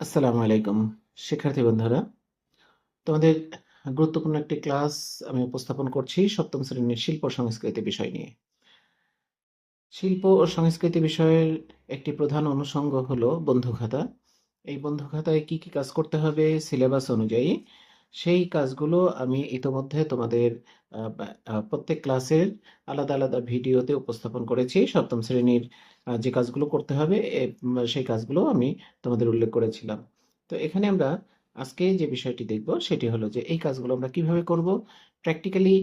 আসসালামু আলাইকুম, শিক্ষার্থী বন্ধুরা। তোমাদের গুরুত্বপূর্ণ একটি ক্লাস আমি উপস্থাপন করছি সপ্তম শ্রেণির শিল্প সংস্কৃতি বিষয় নিয়ে। শিল্প ও সংস্কৃতি বিষয়ের একটি প্রধান অনুষঙ্গ হলো বন্ধুখাতা। এই বন্ধুখাতায় কি কি কাজ করতে হবে সিলেবাস অনুযায়ী সেই কাজগুলো আমি ইতোমধ্যে তোমাদের প্রত্যেক ক্লাসের আলাদা আলাদা ভিডিওতে উপস্থাপন করেছি। সপ্তম শ্রেণির যে কাজগুলো করতে হবে সেই কাজগুলো আমি তোমাদের উল্লেখ করেছিলাম। তো এখানে আমরা আজকে যে বিষয়টি দেখব, সেটি হলো যে এই কাজগুলো আমরা কীভাবে করব, প্র্যাকটিক্যালি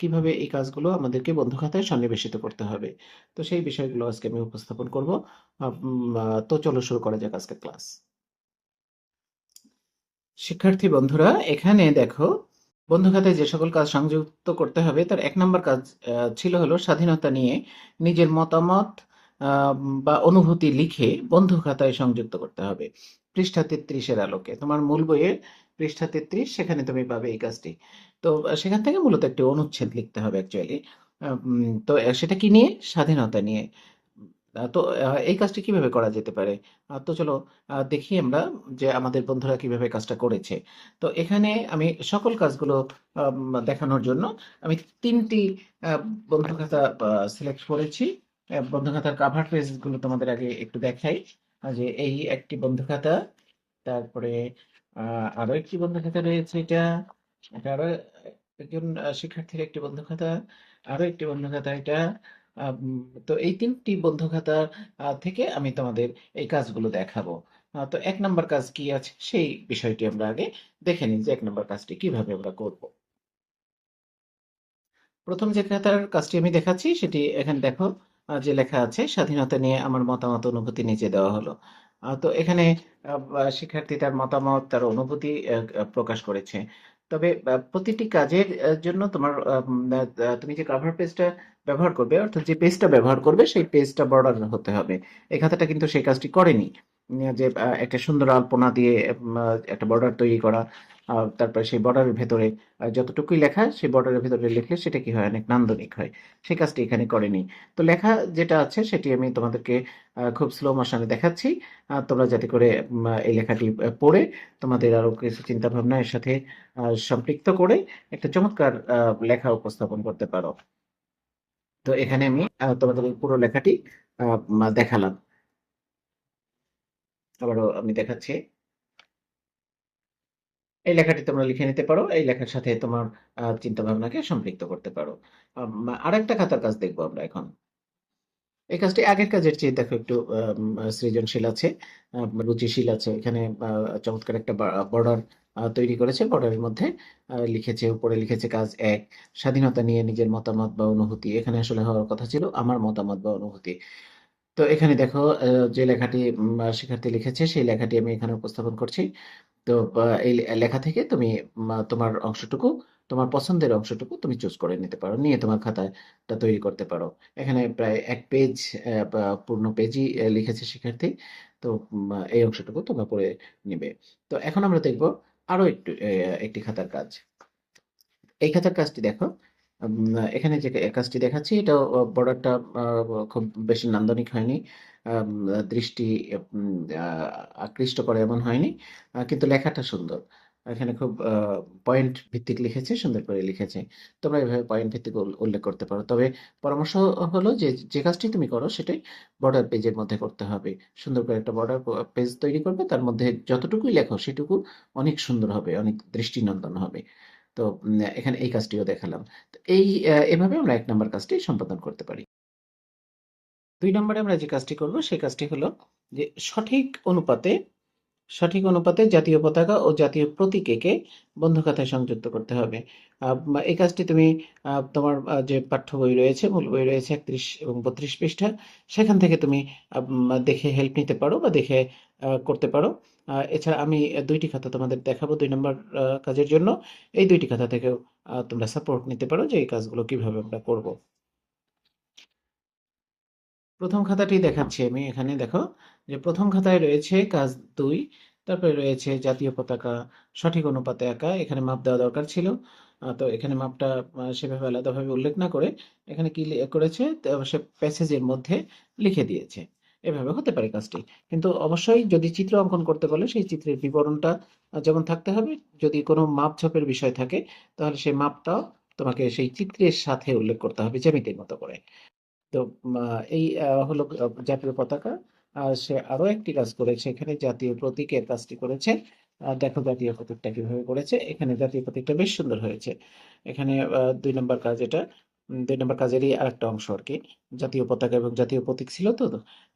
কীভাবে এই কাজগুলো আমাদেরকে বন্ধু খাতায় সন্নিবেশিত করতে হবে। তো সেই বিষয়গুলো আজকে আমি উপস্থাপন করব। তো চলো শুরু করা যাক আজকের ক্লাস। শিক্ষার্থী বন্ধুরা, এখানে দেখো, বন্ধু খাতায় যে সকল কাজ সংযুক্ত করতে হবে, তার এক নম্বর কাজ ছিল হলো স্বাধীনতা নিয়ে নিজের মতামত বা অনুভূতি লিখে বন্ধু খাতায় সংযুক্ত করতে হবে। পৃষ্ঠা তেত্রিশের আলোকে, তোমার মূল বইয়ের পৃষ্ঠা তেত্রিশ, সেখানে তুমি পাবে এই কাজটি। তো সেখান থেকে মূলত একটি অনুচ্ছেদ লিখতে হবে অ্যাকচুয়ালি তো সেটা কি নিয়ে? স্বাধীনতা নিয়ে। তো এই কাজটি কীভাবে করা যেতে পারে? তো চলো দেখি আমরা যে আমাদের বন্ধুরা কীভাবে কাজটা করেছে। তো এখানে আমি সকল কাজগুলো দেখানোর জন্য আমি তিনটি বন্ধু খাতা সিলেক্ট করেছি। বন্ধু খাতার কাভার পেজগুলো তোমাদের আগে একটু দেখাই। যে এই একটি বন্ধু খাতা তারপরে আরও একটি বন্ধু খাতা রয়েছে এটা। এটা আরও একজন শিক্ষার্থীর একটি বন্ধু খাতা আরও একটি বন্ধু খাতা এটা। তো এই তিনটি বন্ধু খাতা থেকে আমি তোমাদের এই কাজগুলো দেখাবো। তো এক নম্বর কাজ কি আছে? সেই বিষয়টি আমরা আগে দেখে নিই যে এক নম্বর কাজটি কীভাবে আমরা করব। প্রথম যে খাতার কাজটি আমি দেখাচ্ছি, সেটি এখানে দেখো যে লেখা আছে, স্বাধীনতা নিয়ে আমার মতামত, অনুভূতি নিচে দেওয়া হলো। তো এখানে শিক্ষার্থী তার মতামত, তার অনুভূতি প্রকাশ করেছে। তবে প্রতিটি কাজের জন্য তোমার তুমি যে কাভার পেজটা ব্যবহার করবে, অর্থাৎ যে পেজটা ব্যবহার করবে, সেই পেজটা বর্ডার হতে হবে। এই খাতাটা কিন্তু সেই কাজটি করেনি। যে একটা সুন্দর আলপনা দিয়ে একটা বর্ডার তৈরি করা তারপরে সেই বর্ডারের ভেতরে যতটুকুই লেখা, সেই বর্ডারের ভেতরে লিখলে সেটা কি হয়? অনেক নান্দনিক হয়। সেই কাজটি এখানে করেনি। তো লেখা যেটা আছে, সেটি আমি তোমাদেরকে খুব স্লো মোশনে দেখাচ্ছি। তোমরা যাতে করে এই লেখাটি পড়ে, তোমাদের আরও কিছু চিন্তা ভাবনা এর সাথে সম্পৃক্ত করে একটা চমৎকার লেখা উপস্থাপন করতে পারো। তো এখানে আমি তোমাদের পুরো লেখাটি দেখালাম। আবারও আমি দেখাচ্ছি। এই লেখাটি তোমরা লিখে নিতে পারো। এই লেখার সাথে তোমার চিন্তা ভাবনাকে সম্পৃক্ত করতে পারো। আরেকটা খাতার কাজ দেখব আমরা এখন। এই কাজটি আগের কাজের চেয়ে দেখো একটু সৃজনশীল আছে রুচিশীল আছে। এখানে চমৎকার একটা বর্ডার তৈরি করেছে। বর্ডারের মধ্যে লিখেছে, উপরে লিখেছে কাজ এক, স্বাধীনতা নিয়ে নিজের মতামত বা অনুভূতি। এখানে আসলে হওয়ার কথা ছিল, আমার মতামত বা অনুভূতি। তো এখানে দেখো যে লেখাটি শিক্ষার্থী লিখেছে, সেই লেখাটি আমি এখানে উপস্থাপন করছি। তো এই লেখা থেকে তুমি তোমার অংশটুকু, তোমার পছন্দের অংশটুকু তুমি চুজ করে নিতে পারো, নিয়ে তোমার খাতাটা তৈরি করতে পারো। এখানে প্রায় এক পেজ পূর্ণ পেজই লিখেছে শিক্ষার্থী, তো এই অংশটুকু তোমরা পড়ে নিবে। তো এখন আমরা দেখব আরও একটু একটি খাতার কাজ। এই খাতার কাজটি দেখো এখানে যে কাজটি দেখাচ্ছি এটা বর্ডারটা খুব বেশি নান্দনিক হয়নি। দৃষ্টি আকৃষ্ট করে এমন হয়নি। কিন্তু লেখাটা সুন্দর। এখানে খুব পয়েন্ট ভিত্তিক লিখেছে, সুন্দর করে লিখেছে। তোমরা এভাবে পয়েন্ট ভিত্তিক উল্লেখ করতে পারো। তবে পরামর্শ হলো যে যে কাজটি তুমি করো, সেটাই বর্ডার পেজের মধ্যে করতে হবে। সুন্দর করে একটা বর্ডার পেজ তৈরি করবে, তার মধ্যে যতটুকুই লেখো, সেটুকু অনেক সুন্দর হবে, অনেক দৃষ্টিনন্দন হবে। তো এখানে এই কাজটিও দেখালাম। তো এই এভাবে আমরা এক নম্বর কাজটি সম্পাদন করতে পারি। দুই নম্বরে আমরা যে কাজটি করব, সেই কাজটি হলো যে সঠিক অনুপাতে সঠিক অনুপাতে জাতীয় পতাকা ও জাতীয় প্রতীক এঁকে বন্ধু খাতায় সংযুক্ত করতে হবে। এই কাজটি তুমি তোমার যে পাঠ্য বই রয়েছে, মূল বই রয়েছে একত্রিশ এবং বত্রিশ পৃষ্ঠা, সেখান থেকে তুমি দেখে হেল্প নিতে পারো বা দেখে করতে পারো। এছাড়া আমি দুইটি খাতা তোমাদের দেখাবো দুই নম্বর কাজের জন্য। এই দুইটি খাতা থেকেও তোমরা সাপোর্ট নিতে পারো যে এই কাজগুলো কীভাবে আমরা করব। প্রথম খাতাটি দেখাচ্ছি আমি এখানে, দেখো, যে প্রথম খাতায় রয়েছে কাজ দুই, তারপরে রয়েছে জাতীয় পতাকা, সঠিক অনুপাতে আঁকা এখানে মাপ দেওয়া দরকার ছিল। তো এখানে মাপটা সেভাবে আলাদাভাবে উল্লেখ না করে এখানে কি করেছে সে প্যাসেজের মধ্যে লিখে দিয়েছে। এভাবে হতে পারে কাজটি। কিন্তু অবশ্যই যদি চিত্র অঙ্কন করতে বলে, সেই চিত্রের বিবরণটা যেমন থাকতে হবে, যদি কোনো মাপঝোপের বিষয় থাকে, তাহলে সেই মাপটাও তোমাকে সেই চিত্রের সাথে উল্লেখ করতে হবে, জ্যামিতির মতো করে। তো এই হলো জাতীয় পতাকা। আর সে আরও একটি কাজ করেছে এখানে, জাতীয় প্রতীকের কাজটি করেছে। দেখো জাতীয় প্রতীকটা কীভাবে করেছে। এখানে জাতীয় প্রতীকটা বেশ সুন্দর হয়েছে। এখানে দুই নম্বর কাজ এটা। দুই নম্বর কাজেরই আরেকটা অংশ আর কি জাতীয় পতাকা এবং জাতীয় প্রতীক ছিল তো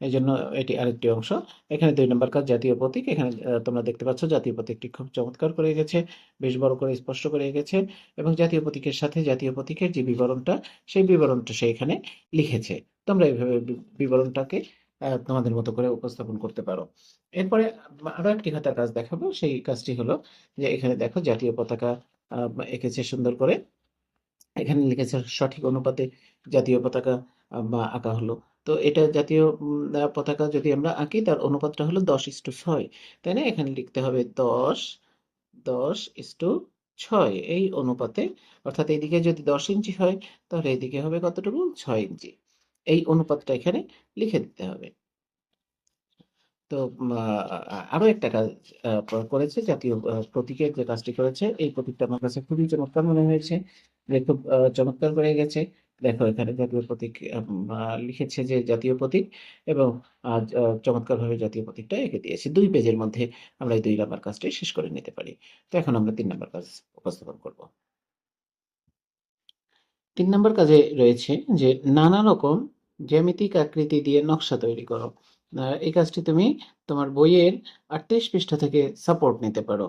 এই জন্য এটি আরেকটি অংশ। এখানে দুই নম্বর কাজ জাতীয় প্রতীক। এখানে তোমরা দেখতে পাচ্ছ জাতীয় প্রতীকটি খুব চমৎকার করে গেছে বেশ বড় করে স্পষ্ট করে গেছে এবং জাতীয় প্রতীকের সাথে জাতীয় প্রতীকের যে বিবরণটা, সেই বিবরণটা সে এখানে লিখেছে। তোমরা এইভাবে বিবরণটাকে তোমাদের মতো করে উপস্থাপন করতে পারো। এরপরে আরও একটি খাতার কাজ দেখাবো। সেই কাজটি হলো যে এখানে দেখো জাতীয় পতাকা এঁকেছে সুন্দর করে। এখানে লিখেছে সঠিক অনুপাতে জাতীয় পতাকা বা আঁকা হলো। তো এটা জাতীয় পতাকা যদি আমরা আঁকি, তার অনুপাতটা হলো দশ ইস্টু ছয়। তাই না? এখানে লিখতে হবে দশ দশ ইস্টু ছয় এই অনুপাতে। অর্থাৎ এইদিকে যদি দশ ইঞ্চি হয়, তাহলে এইদিকে হবে কতটুকু? ছয় ইঞ্চি। এই অনুপাতটা এখানে লিখে দিতে হবে। তো আরও একটা কাজ করেছে জাতীয় প্রতীকের যে কাজটি করেছে, এই প্রতীকটা আমার কাছে খুবই চমৎকার মনে হয়েছে। খুব চমৎকার করে গেছে। দেখো, এখানে জাতীয় প্রতীক লিখেছে যে জাতীয় প্রতীক এবং চমৎকার ভাবে জাতীয় প্রতীকটা এঁকে দিয়েছে। দুই পেজের মধ্যে আমরা এই দুই নাম্বার কাজটি শেষ করে নিতে পারি। তো এখন আমরা তিন নাম্বার কাজ উপস্থাপন করব। তিন নাম্বার কাজে রয়েছে যে নানা রকম জ্যামিতিক আকৃতি দিয়ে নকশা তৈরি করো। এই কাজটি তুমি তোমার বইয়ের আটত্রিশ পৃষ্ঠা থেকে সাপোর্ট নিতে পারো।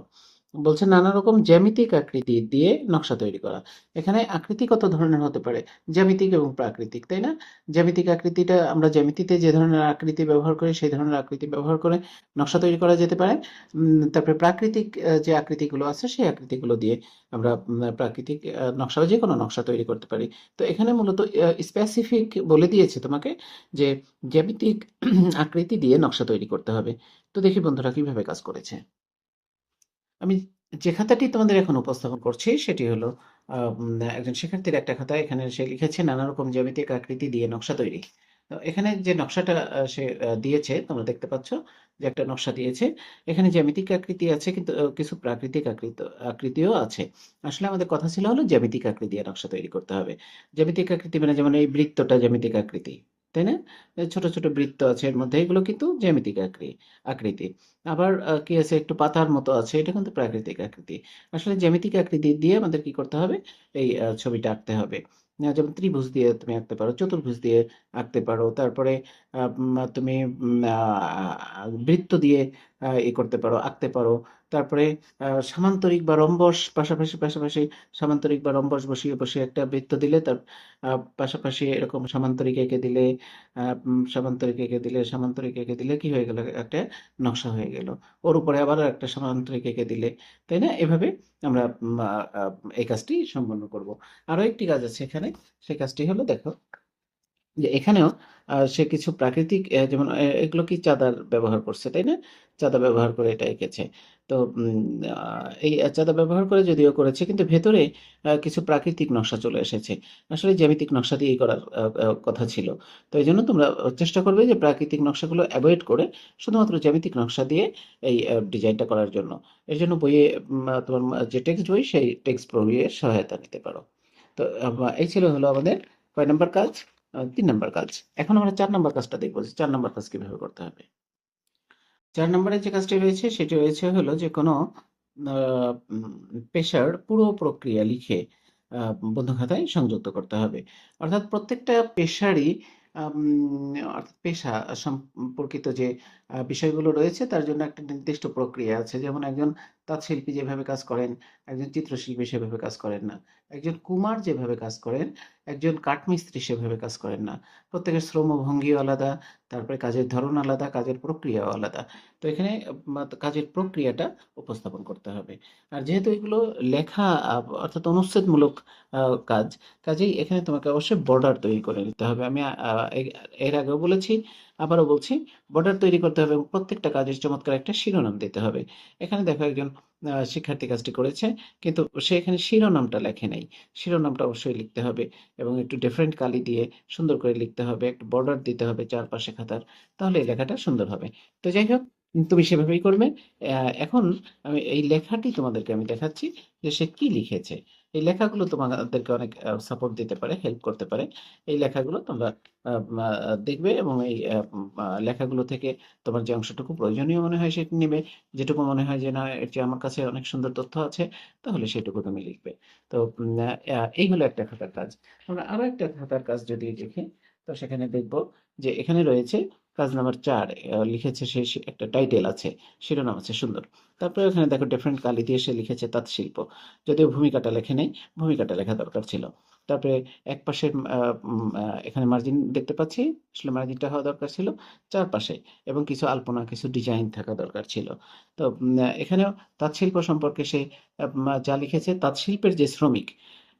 বলছে নানা রকম জ্যামিতিক আকৃতি দিয়ে নকশা তৈরি করা। এখানে আকৃতি কত ধরনের হতে পারে? জ্যামিতিক এবং প্রাকৃতিক, তাই না? জ্যামিতিক আকৃতিটা আমরা জ্যামিতিতে যে ধরনের আকৃতি ব্যবহার করি, সেই ধরনের আকৃতি ব্যবহার করে নকশা তৈরি করা যেতে পারে। তারপরে প্রাকৃতিক যে আকৃতিগুলো আছে, সেই আকৃতিগুলো দিয়ে আমরা প্রাকৃতিক নকশা যে কোনো নকশা তৈরি করতে পারি। তো এখানে মূলত স্পেসিফিক বলে দিয়েছে তোমাকে যে জ্যামিতিক আকৃতি দিয়ে নকশা তৈরি করতে হবে। তো দেখি বন্ধুরা কীভাবে কাজ করেছে। আমি যে খাতাটি তোমাদের এখন উপস্থাপন করছি, সেটি হলো একজন শিক্ষার্থীর একটা খাতা, এখানে সে লিখেছে, নানা রকম জ্যামিতিক আকৃতি দিয়ে নকশা তৈরি। তো এখানে যে নকশাটা সে দিয়েছে, তোমরা দেখতে পাচ্ছ যে একটা নকশা দিয়েছে। এখানে জ্যামিতিক আকৃতি আছে, কিন্তু কিছু প্রাকৃতিক আকৃতি, আকৃতিও আছে। আসলে আমাদের কথা ছিল হলো জ্যামিতিক আকৃতি দিয়ে নকশা তৈরি করতে হবে। জ্যামিতিক আকৃতি মানে যেমন এই বৃত্তটা জ্যামিতিক আকৃতি। তাই না? ছোট ছোট বৃত্ত আছে এর মধ্যে, এগুলো কিন্তু জ্যামিতিক আকৃতি। আবার কি আছে? একটু পাতার মতো আছে, এটা কিন্তু প্রাকৃতিক আকৃতি। আসলে জ্যামিতিক আকৃতি দিয়ে আমাদের কি করতে হবে? এই ছবিটা আঁকতে হবে। যেমন ত্রিভুজ দিয়ে তুমি আঁকতে পারো, চতুর্ভুজ দিয়ে আঁকতে পারো, তারপরে তুমি বৃত্ত দিয়ে ই করতে পারো, আঁকতে পারো। তারপরে সামান্তরিক বা রম্বস, পাশাপাশি পাশাপাশি সামান্তরিক বা রম্বস বসিয়ে বসিয়ে একটা বৃত্ত দিলে তার পাশাপাশি এরকম সামান্তরিক এঁকে দিলে সামান্তরিক এঁকে দিলে, সামান্তরিক এঁকে দিলে কি হয়ে গেল? একটা নকশা হয়ে গেল। ওর উপরে আবার একটা সামান্তরিক এঁকে দিলে, তাই না? এভাবে আমরা এই কাজটি সম্পন্ন করব। আরও একটি কাজ আছে এখানে, সেই কাজটি হলো, দেখো যে এখানেও সে কিছু প্রাকৃতিক যেমন এগুলো কি চাঁদার ব্যবহার করছে, তাই না? চাঁদা ব্যবহার করে এটা এঁকেছে। তো এই চাঁদা ব্যবহার করে যদিও করেছে, কিন্তু ভেতরে কিছু প্রাকৃতিক নকশা চলে এসেছে। আসলে জ্যামিতিক নকশা দিয়েই করার কথা ছিল। তো এই জন্য তোমরা চেষ্টা করবে যে প্রাকৃতিক নকশাগুলো অ্যাভয়েড করে শুধুমাত্র জ্যামিতিক নকশা দিয়ে এই ডিজাইনটা করার জন্য। এর জন্য বইয়ে তোমার যে টেক্সট বই, সেই টেক্সট বইয়ের সহায়তা নিতে পারো। তো এই ছিল হলো আমাদের কয় নম্বর কাজ? তিন নম্বর কাজ। এখন আমরা চার নম্বর কাজটা দেখব চার নম্বর কাজ কীভাবে করতে হবে। চার নম্বরে যে কাজটি রয়েছে, সেটি রয়েছে হলো যে কোনো পেশার পুরো প্রক্রিয়া লিখে বন্ধু খাতায় সংযুক্ত করতে হবে। অর্থাৎ প্রত্যেকটা পেশারই অর্থাৎ পেশা সম্পর্কিত যে বিষয়গুলো রয়েছে, তার জন্য একটা নির্দিষ্ট প্রক্রিয়া আছে। যেমন একজন তাঁতশিল্পী যেভাবে কাজ করেন, একজন চিত্রশিল্পী সেভাবে কাজ করেন না। একজন কুমার যেভাবে কাজ করেন, একজন কাঠমিস্ত্রি সেভাবে কাজ করেন না। প্রত্যেকের শ্রমভঙ্গিও আলাদা, তারপরে কাজের ধরন আলাদা, কাজের প্রক্রিয়াও আলাদা। তো এখানে কাজের প্রক্রিয়াটা উপস্থাপন করতে হবে। আর যেহেতু এগুলো লেখা অর্থাৎ অনুচ্ছেদমূলক কাজ, কাজেই এখানে তোমাকে অবশ্যই বর্ডার তৈরি করে নিতে হবে। আমি এর আগেও বলেছি, আবারও বলছি বর্ডার তৈরি করতে হবে এবং প্রত্যেকটা কাজের চমৎকার একটা শিরোনাম দিতে হবে। এখানে দেখো একজন শিক্ষার্থী কাজটি করেছে, কিন্তু সে এখানে শিরোনামটা লেখে নাই। শিরোনামটা অবশ্যই লিখতে হবে এবং একটু ডিফারেন্ট কালি দিয়ে সুন্দর করে লিখতে হবে, একটু বর্ডার দিতে হবে চারপাশে খাতার, তাহলে এই লেখাটা সুন্দর হবে। তো যাই হোক, তুমি সেভাবেই করবে। এখন আমি এই লেখাটি তোমাদেরকে আমি দেখাচ্ছি যে সে কি লিখেছে। এই লেখাগুলো তোমাদেরকে অনেক সাপোর্ট দিতে পারে হেল্প করতে পারে। এই লেখাগুলো তোমরা দেখবে এবং এই লেখাগুলো থেকে তোমার যে অংশটুকু প্রয়োজনীয় মনে হয় সেটি নেবে। যেটুকু মনে হয় যে, না যে আমার কাছে অনেক সুন্দর তথ্য আছে, তাহলে সেটুকু তুমি লিখবে। তো এই হলো একটা খাতার কাজ। আমরা আরও একটা খাতার কাজ যদি দেখি, তো সেখানে দেখব যে এখানে রয়েছে কাজ নাম্বার চার লিখেছে সে একটা টাইটেল আছে, শিরোনাম আছে, সুন্দর। তারপরে এখানে দেখো ডিফারেন্ট কালি দিয়ে সে লিখেছে তাঁত শিল্প যদিও ভূমিকাটা লেখে নেই, ভূমিকাটা লেখা দরকার ছিল। তারপরে এক পাশে এখানে মার্জিন দেখতে পাচ্ছি, আসলে মার্জিনটা হওয়া দরকার ছিল। চারপাশে এবং কিছু আলপনা, কিছু ডিজাইন থাকা দরকার ছিল। তো এখানেও তাঁত শিল্প সম্পর্কে সে যা লিখেছে তাঁত শিল্পের যে শ্রমিক,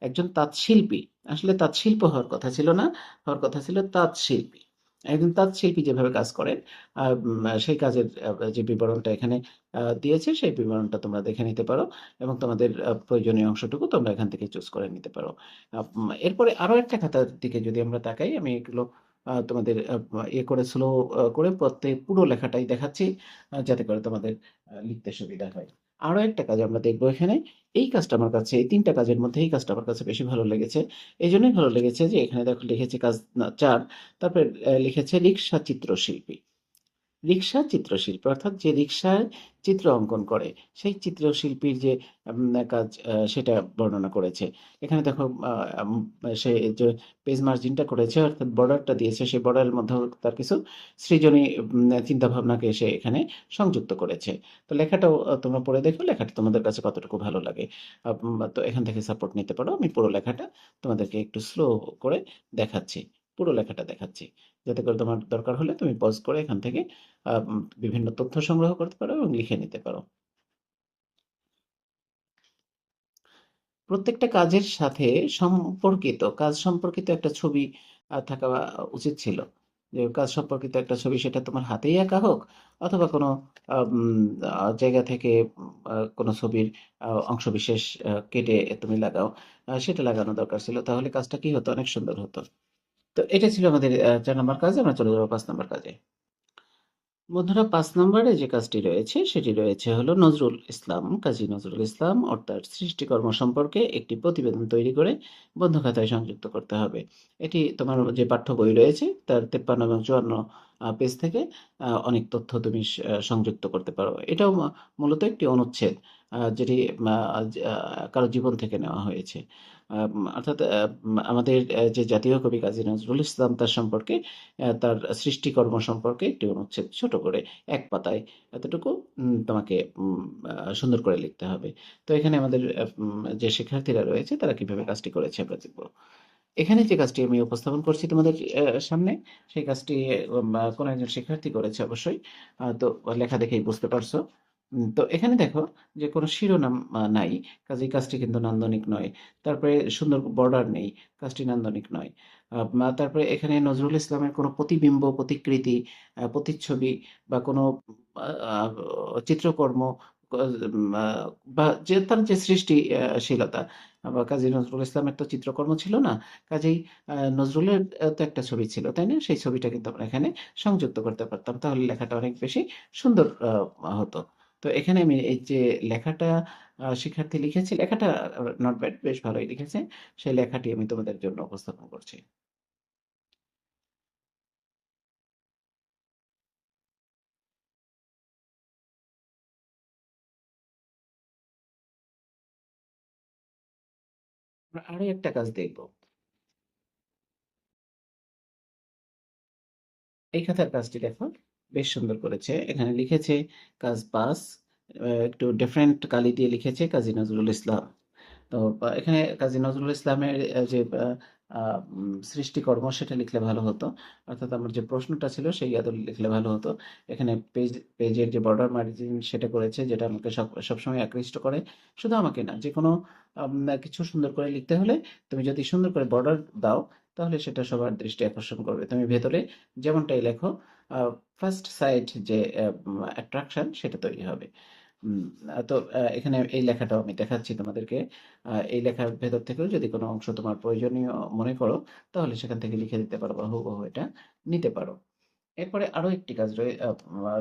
একজন তাঁত শিল্পী আসলে তাঁত শিল্প হওয়ার কথা ছিল না, হওয়ার কথা ছিল তাঁত শিল্পী একজন তাঁত শিল্পী যেভাবে কাজ করেন সেই কাজের যে বিবরণটা এখানে দিয়েছে, সেই বিবরণটা তোমরা দেখে নিতে পারো এবং তোমাদের প্রয়োজনীয় অংশটুকু তোমরা এখান থেকে চুজ করে নিতে পারো। এরপরে আরও একটা খাতার দিকে যদি আমরা তাকাই, আমি এগুলো তোমাদের ইয়ে করে স্লো করে প্রত্যেক পুরো লেখাটাই দেখাচ্ছি যাতে করে তোমাদের লিখতে সুবিধা হয়। আরও একটা কাজ আমরা দেখব এখানে। এই কাজটা আমার কাছে, এই তিনটা কাজের মধ্যে এই কাজটা আমার কাছে বেশি ভালো লেগেছে। এই জন্যই ভালো লেগেছে যে এখানে দেখো লিখেছে কাজ চার, তারপরে লিখেছে রিক্সা চিত্রশিল্পী রিক্সা চিত্রশিল্পী, অর্থাৎ যে রিক্সায় চিত্র অঙ্কন করে, সেই চিত্রশিল্পীর যে কাজ সেটা বর্ণনা করেছে। এখানে দেখো সে যে পেজ মার্জিনটা করেছে, অর্থাৎ বর্ডারটা দিয়েছে সেই বর্ডারের মধ্যে তার কিছু সৃজনী চিন্তা ভাবনাকে সে এখানে সংযুক্ত করেছে। তো লেখাটাও তোমরা পড়ে দেখো, লেখাটা তোমাদের কাছে কতটুকু ভালো লাগে। তো এখান থেকে সাপোর্ট নিতে পারো। আমি পুরো লেখাটা তোমাদেরকে একটু স্লো করে দেখাচ্ছি, পুরো লেখাটা দেখাচ্ছি। যাতে করে তোমার দরকার হলে তুমি পজ করে এখান থেকে বিভিন্ন তথ্য সংগ্রহ করতে পারো এবং লিখে নিতে পারো। প্রত্যেকটা কাজের সাথে সম্পর্কিত কাজ সম্পর্কিত একটা ছবি থাকা উচিত ছিল। যে কাজ সম্পর্কিত একটা ছবি সেটা তোমার হাতেই আঁকা হোক অথবা কোনো জায়গা থেকে কোনো ছবির আহ, অংশবিশেষ আহ, কেটে তুমি লাগাও সেটা লাগানো দরকার ছিল। তাহলে কাজটা কি হতো? অনেক সুন্দর হতো। তো এটা ছিল আমাদের চার নম্বর কাজ, আমরা চলে যাব পাঁচ নম্বর কাজে। বন্ধুরা, পাঁচ নম্বরে যে কাজটি রয়েছে, সেটি রয়েছে হলো নজরুল ইসলাম, কাজী নজরুল ইসলাম তার সৃষ্টিকর্ম সম্পর্কে একটি প্রতিবেদন তৈরি করে বন্ধু খাতায় সংযুক্ত করতে হবে। এটি তোমার যে পাঠ্য বই রয়েছে, তার তেপ্পান্ন এবং চুয়ান্ন পেজ থেকে অনেক তথ্য তুমি সংযুক্ত করতে পারো। এটাও মূলত একটি অনুচ্ছেদ যেটি কারও জীবন থেকে নেওয়া হয়েছে। অর্থাৎ আমাদের যে জাতীয় কবি কাজী নজরুল ইসলাম, তার সম্পর্কে তার সৃষ্টিকর্ম সম্পর্কে একটি অনুচ্ছেদ ছোট করে এক পাতায় এতটুকু তোমাকে সুন্দর করে লিখতে হবে। তো এখানে আমাদের যে শিক্ষার্থীরা রয়েছে, তারা কীভাবে কাজটি করেছে আমরা দেখব। এখানে যে কাজটি আমি উপস্থাপন করছি তোমাদের সামনে, সেই কাজটি কোনো একজন শিক্ষার্থী করেছে অবশ্যই। তো লেখা দেখেই বুঝতে পারছ। তো এখানে দেখো যে কোনো শিরোনাম নাই। কাজেই কাজটি কিন্তু নান্দনিক নয়। তারপরে সুন্দর বর্ডার নেই, কাজটি নান্দনিক নয়। তারপরে এখানে নজরুল ইসলামের কোনো প্রতিবিম্ব, প্রতিকৃতি প্রতিচ্ছবি বা কোনো চিত্রকর্ম বা যে তার যে সৃষ্টিশীলতা বা কাজী নজরুল ইসলামের তো চিত্রকর্ম ছিল না, কাজেই নজরুলের তো একটা ছবি ছিল, তাই না? সেই ছবিটা কিন্তু আমরা এখানে সংযুক্ত করতে পারতাম। তাহলে লেখাটা অনেক বেশি সুন্দর হতো। তো এখানে আমি এই যে লেখাটা শিক্ষার্থী লিখেছে, লেখাটা নট ব্যাড বেশ ভালোই লিখেছে। সেই লেখাটি আমি তোমাদের জন্য উপস্থাপন করছি। আরও একটা কাজ দেখব। এই খাতার কাজটি দেখো। বেশ সুন্দর করেছে। এখানে লিখেছে কাজ পাস একটু ডিফারেন্ট কালি দিয়ে লিখেছে কাজী নজরুল ইসলাম। তো এখানে কাজী নজরুল ইসলামের যে সৃষ্টিকর্ম সেটা লিখলে ভালো হতো। অর্থাৎ আমার যে প্রশ্নটা ছিল সেই আদলে লিখলে ভালো হতো। এখানে পেজ, পেজের যে বর্ডার মার্জিন সেটা করেছে, যেটা আমাকে সব, সবসময় আকৃষ্ট করে। শুধু আমাকে না যে কোনো কিছু সুন্দর করে লিখতে হলে তুমি যদি সুন্দর করে বর্ডার দাও, তাহলে সেটা সবার দৃষ্টি আকর্ষণ করবে। তুমি ভেতরে যেমনটাই লেখো ফার্স্ট সাইট যে অ্যাট্রাকশন সেটা তৈরি হবে। তো এখানে এই লেখাটাও আমি দেখাচ্ছি তোমাদেরকে। এই লেখার ভেতর থেকেও যদি কোনো অংশ তোমার প্রয়োজনীয় মনে করো তাহলে সেখান থেকে লিখে দিতে পারো বা হুবহু এটা নিতে পারো। এরপরে আরও একটি কাজ রয়ে-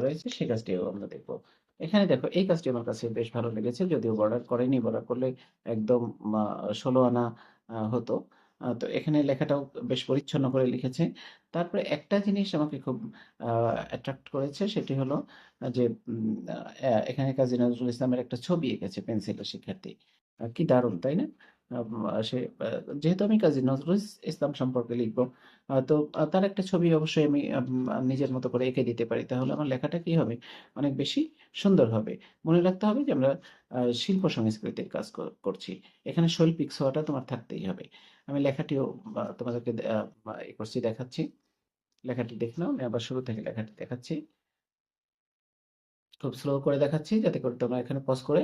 রয়েছে, সেই কাজটিও আমরা দেখব। এখানে দেখো, এই কাজটি আমার কাছে বেশ ভালো লেগেছে, যদিও বর্ডার করেনি, বর্ডার করলে একদম ষোলো আনা হতো। তো এখানে লেখাটাও বেশ পরিচ্ছন্ন করে লিখেছে। তারপরে একটা জিনিস আমাকে খুব অ্যাট্রাক্ট করেছে সেটি হলো যে এখানে কাজী নজরুল ইসলামের একটা ছবি এঁকেছে পেন্সিলের শিক্ষার্থী। কি দারুণ, তাই না? সে যেহেতু আমি কাজী নজরুল ইসলাম সম্পর্কে লিখব তো তার একটা ছবি অবশ্যই আমি নিজের মতো করে এঁকে দিতে পারি। তাহলে আমার লেখাটা কি হবে? অনেক বেশি সুন্দর হবে। মনে রাখতে হবে যে আমরা শিল্প সংস্কৃতির কাজ করছি। এখানে শৈল্পিক ছোঁয়াটা তোমার থাকতেই হবে। আমি লেখাটিও তোমাদেরকে এ করছি, দেখাচ্ছি। লেখাটি দেখে নাও, আমি আবার শুরু থেকে লেখাটি দেখাচ্ছি। খুব স্লো করে দেখাচ্ছি, যাতে করে তোমরা এখানে পজ করে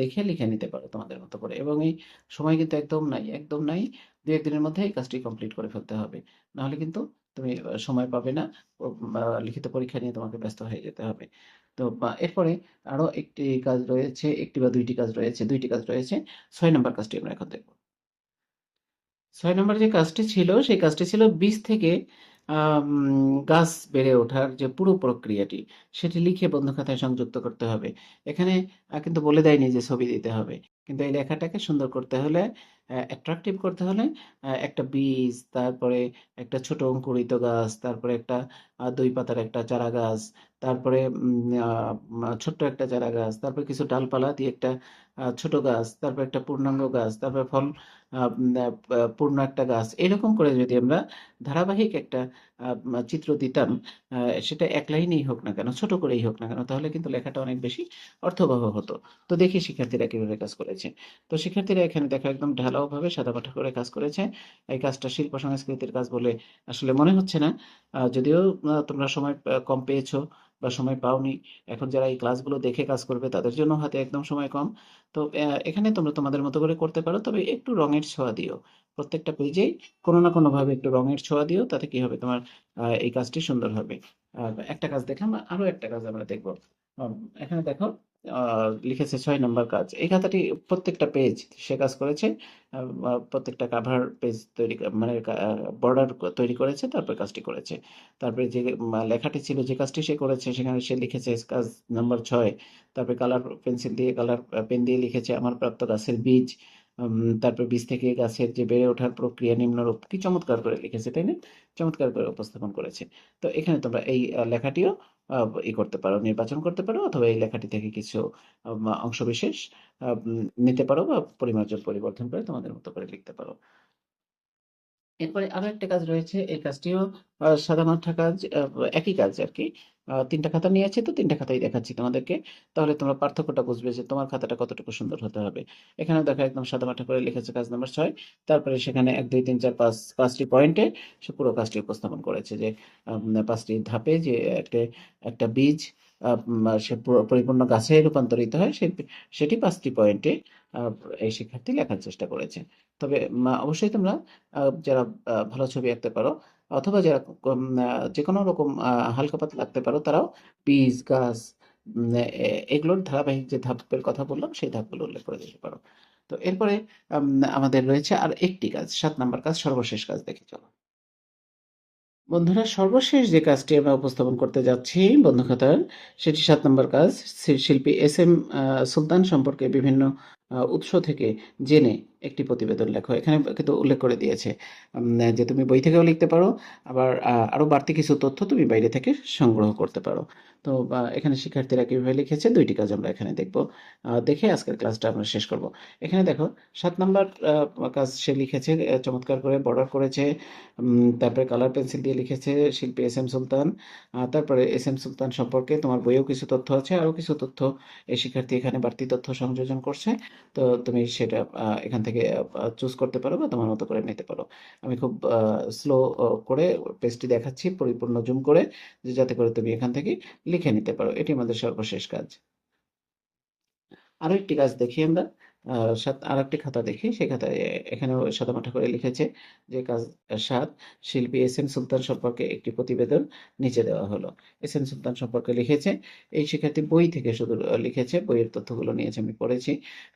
দেখে লিখে নিতে পারো তোমাদের মতো করে। এবং এই সময় কিন্তু একদম নাই একদম নাই। দু একদিনের মধ্যে এই কাজটি কমপ্লিট করে ফেলতে হবে। নাহলে কিন্তু তুমি সময় পাবে না লিখিত পরীক্ষা নিয়ে তোমাকে ব্যস্ত হয়ে যেতে হবে। তো এরপরে আরও একটি কাজ রয়েছে, একটি বা দুইটি কাজ রয়েছে, দুইটি কাজ রয়েছে। ছয় নম্বর কাজটি আমরা এখন দেখব। ছয় নম্বর যে কাজটি ছিল, সেই কাজটি ছিল বীজ থেকে গাছ বেড়ে ওঠার যে পুরো প্রক্রিয়াটি, সেটি লিখে বন্ধু খাতায় সংযুক্ত করতে হবে। এখানে কিন্তু বলে দেয়নি যে ছবি দিতে হবে। কিন্তু এই লেখাটাকে সুন্দর করতে হলে অ্যাট্রাকটিভ করতে হলে একটা বীজ, তারপরে একটা ছোট অঙ্কুরিত গাছ, তারপরে একটা দুই পাতার একটা চারা গাছ, তারপরে ছোট্ট একটা চারা গাছ, তারপরে কিছু ডালপালা দিয়ে একটা ছোট গাছ, তারপর একটা পূর্ণাঙ্গ গাছ, তারপর ফল পূর্ণ একটা গাছ। এরকম করে যদি আমরা ধারাবাহিক একটা চিত্র দিতাম সেটা এক লাইনেই হোক না কেন, ছোট করেই হোক না কেন, তাহলে কিন্তু লেখাটা অনেক বেশি অর্থবহ হতো। তো দেখি শিক্ষার্থীরা কীভাবে কাজ করেছে। তো শিক্ষার্থীরা এখানে দেখো একদম ঢালাও ভাবে সাদামাটা করে কাজ করেছে। এই কাজটা শিল্প সংস্কৃতির কাজ বলে আসলে মনে হচ্ছে না। যদিও তোমরা সময় কম পেয়েছ বা সময় পাওনি, এখন যারা এই ক্লাসগুলো দেখে কাজ করবে তাদের জন্য হাতে একদম সময় কম। তো এখানে তোমরা তোমাদের মতো করে করতে পারো, তবে একটু রঙের ছোঁয়া দিও। প্রত্যেকটা পেজেই কোনো না কোনো ভাবে একটু রঙের ছোঁয়া দিও, তাতে কি হবে তোমার এই কাজটি সুন্দর হবে। একটা কাজ দেখলাম, আরও একটা কাজ আমরা দেখব। এখানে দেখো লিখেছে ছয় নম্বর কাজ। এই খাতাটি প্রত্যেকটা পেজ সে কাজ করেছে প্রত্যেকটা কাভার পেজ তৈরি মানে বর্ডার তৈরি করেছে, তারপর কাজটি করেছে। তারপরে যে লেখাটি ছিল যে কাজটি সে করেছে, সেখানে সে লিখেছে কাজ নম্বর ছয়। তারপরে কালার পেন্সিল দিয়ে কালার পেন দিয়ে লিখেছে, আমার প্রাপ্ত গাছের বীজ। তারপর বীজ থেকে গাছের যে বেড়ে ওঠার প্রক্রিয়া নিম্নরূপ কি চমৎকার করে লিখেছে, তাই না? চমৎকার করে উপস্থাপন করেছে। তো এখানে তোমরা এই লেখাটিও ই করতে পারো, নির্বাচন করতে পারো, অথবা এই লেখাটি থেকে কিছু অংশবিশেষ নিতে পারো বা পরিমার্জন পরিবর্তন করে তোমাদের মতো করে লিখতে পারো। এরপরে আরও একটা কাজ রয়েছে, এই কাজটিও সাদামাঠা কাজ একই কাজ আর কি। তিনটা খাতা নিয়েছি তো, তিনটা খাতাই দেখাচ্ছি তোমাদেরকে। তাহলে তোমরা পার্থক্যটা বুঝবে যে তোমার খাতাটা কতটুকু সুন্দর হতে হবে। এখানে দেখো একদম সাদামাঠা করে লিখেছে কাজ নাম্বার ছয়। তারপরে সেখানে এক, দুই, তিন, চার, পাঁচ, পাঁচটি পয়েন্টে সে পুরো কাজটি উপস্থাপন করেছে যে পাঁচটি ধাপে যে একটা একটা বীজ সে পরিপূর্ণ গাছে রূপান্তরিত হয় সেটি পাঁচটি পয়েন্টে এই শিক্ষার্থী লেখার চেষ্টা করেছে। তবে অবশ্যই তোমরা যারা ভালো ছবি আঁকতে পারো, অথবা যারা যে কোনো রকম হালকা পাতলা আঁকতে পারো, তারাও পিস গাছ এগুলোর ধারাবাহিক যে ধাপের কথা বললাম, সেই ধাপগুলো উল্লেখ করে দিতে পারো। তো এরপরে আমাদের রয়েছে আর একটি কাজ, সাত নাম্বার কাজ, সর্বশেষ কাজ দেখে চলো। বন্ধুরা, সর্বশেষ যে কাজটি আমরা উপস্থাপন করতে যাচ্ছি বন্ধু খাতার সেটি সাত নম্বর কাজ শিল্পী এস এম সুলতান সম্পর্কে বিভিন্ন উৎস থেকে জেনে একটি প্রতিবেদন লেখো। এখানে কিন্তু উল্লেখ করে দিয়েছে যে তুমি বই থেকেও লিখতে পারো, আবার আরও বাড়তি কিছু তথ্য তুমি বাইরে থেকে সংগ্রহ করতে পারো। তো এখানে শিক্ষার্থীরা কীভাবে লিখেছে, দুইটি কাজ আমরা এখানে দেখব। দেখে আজকের ক্লাসটা আমরা শেষ করব। এখানে দেখো, সাত নম্বর কাজ সে লিখেছে চমৎকার করে বর্ডার করেছে তারপরে কালার পেন্সিল দিয়ে লিখেছে, শিল্পী এস এম সুলতান। তারপরে এস এম সুলতান সম্পর্কে তোমার বইয়েও কিছু তথ্য আছে আরও কিছু তথ্য এই শিক্ষার্থী এখানে বাড়তি তথ্য সংযোজন করছে। তো তুমি সেটা এখান থেকে চুজ করতে পারো বা তোমার মতো করে নিতে পারো। আমি খুব স্লো করে পেজটি দেখাচ্ছি, পরিপূর্ণ জুম করে, যে যাতে করে তুমি এখান থেকে লিখে নিতে পারো। এটি আমাদের সর্বশেষ কাজ। আরও একটি কাজ দেখি আমরা। সাত, আরেকটি খাতা দেখি, সেই খাতায় এখানেও সাদামাটা করে লিখেছে যে কাজ সাত, শিল্পী এস এম সুলতান সম্পর্কে একটি প্রতিবেদন নিচে দেওয়া হলো। এস এম সুলতান সম্পর্কে লিখেছে, এই শিক্ষার্থী বই থেকে শুধু লিখেছে, বইয়ের তথ্যগুলো নিয়েছে, আমি পড়েছি,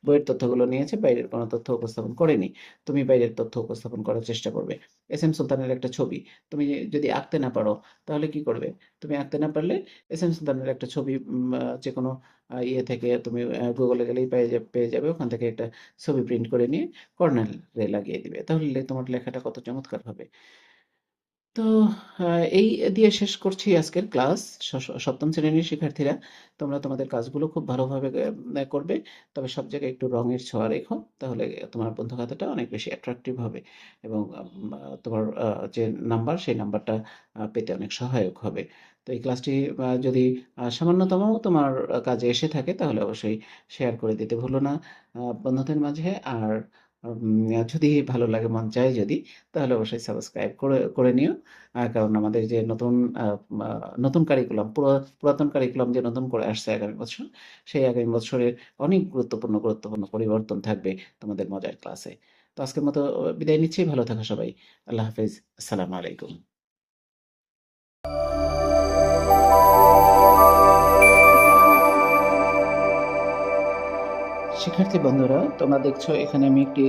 বইয়ের তথ্যগুলো নিয়েছে, বাইরের কোনো তথ্য উপস্থাপন করেনি, তুমি বাইরের তথ্য উপস্থাপন করার চেষ্টা করবে। এস এম সুলতানের একটা ছবি, তুমি যদি আঁকতে না পারো, তাহলে কি করবে? তুমি আঁকতে না পারলে এস এম একটা ছবি যে কোনো ইয়ে থেকে তুমি গুগলে গেলেই পেয়ে যাবে পেয়ে যাবে। ওখান থেকে একটা ছবি প্রিন্ট করে নিয়ে কর্নারে লাগিয়ে দিবে। তাহলে তোমার লেখাটা কত চমৎকার হবে তো এই দিয়ে শেষ করছি আজকের ক্লাস। সপ্তম শ্রেণির শিক্ষার্থীরা, তোমরা তোমাদের কাজগুলো খুব ভালোভাবে করবে। তবে সব জায়গায় একটু রঙের ছোঁয়া রেখো, তাহলে তোমার বন্ধু খাতাটা অনেক বেশি অ্যাট্রাকটিভ হবে এবং তোমার যে নাম্বার, সেই নাম্বারটা পেতে অনেক সহায়ক হবে। তো এই ক্লাসটি যদি সামান্যতম তোমার কাজে এসে থাকে, তাহলে অবশ্যই শেয়ার করে দিতে ভুলো না বন্ধুদের মাঝে। আর যদি ভালো লাগে, মন চায় যদি, তাহলে অবশ্যই সাবস্ক্রাইব করে করে নিও। কারণ আমাদের যে নতুন নতুন কারিকুলাম পুরাতন কারিকুলাম যে নতুন করে আসছে আগামী বছর, সেই আগামী বছরের অনেক গুরুত্বপূর্ণ গুরুত্বপূর্ণ পরিবর্তন থাকবে তোমাদের মজার ক্লাসে তো আজকের মতো বিদায় নিচ্ছি, ভালো থাকো সবাই। আল্লাহ হাফিজ, আসসালামু আলাইকুম। শিক্ষার্থী বন্ধুরা, তোমরা দেখছ এখানে আমি একটি